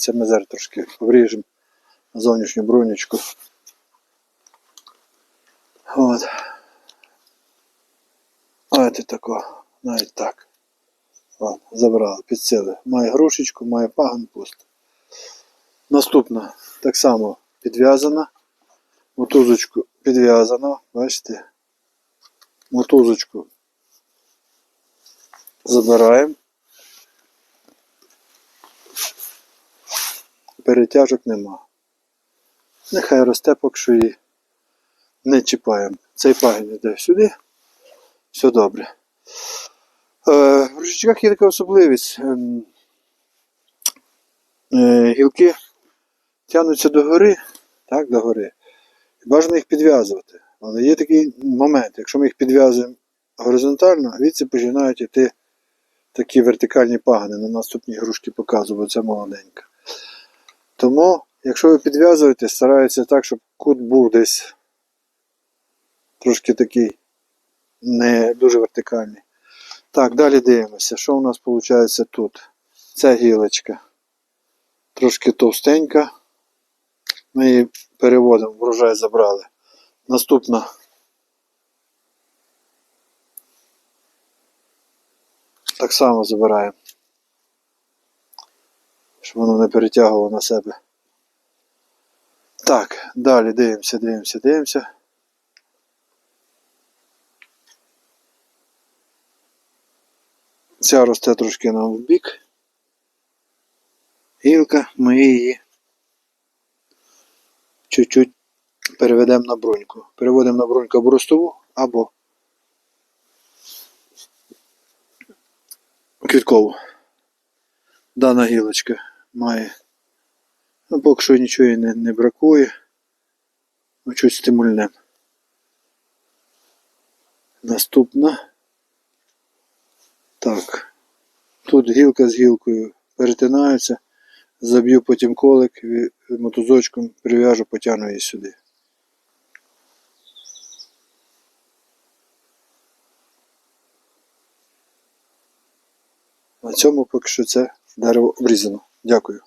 впирається. Ми зараз трошки обріжемо зовнішню бронечку. От. Ось тако, навіть так. От, забрали, підсили. Має грушечку, має паган пусто. Наступна так само підв'язана. Мотузочку підв'язано, бачите? Мотузочку забираємо. Перетяжок нема. Нехай росте, поки що її не чіпаємо. Цей пагін йде сюди. Все добре. Е, в ручечках є така особливість. Ем, е, гілки тягнуться догори, так, догори. І бажано їх підв'язувати. Але є такий момент, якщо ми їх підв'язуємо горизонтально, звідси починають йти такі вертикальні пагани. На наступній грушки показую, це молоденька. Тому, якщо ви підв'язуєте, стараються так, щоб кут був десь трошки такий не дуже вертикальний. Так, далі дивимося, що у нас виходить тут. Ця гілочка трошки товстенька. Ми її переводимо, врожай забрали. Наступна. Так само забираємо. Щоб воно не перетягувало на себе. Так, далі дивимося, дивимося, дивимося. Ця росте трошки нам в бік. Гілка, ми її чуть-чуть переведемо на бруньку. Переводимо на бруньку або ростову, або квіткову. Дана гілочка має. Ну, поки що нічого не, не бракує. Ми чуть стимульнемо. Наступна. Так. Тут гілка з гілкою перетинаються. Заб'ю потім колик мотузочком прив'яжу, потягну її сюди. На цьому поки що це дерево обрізано. Дякую.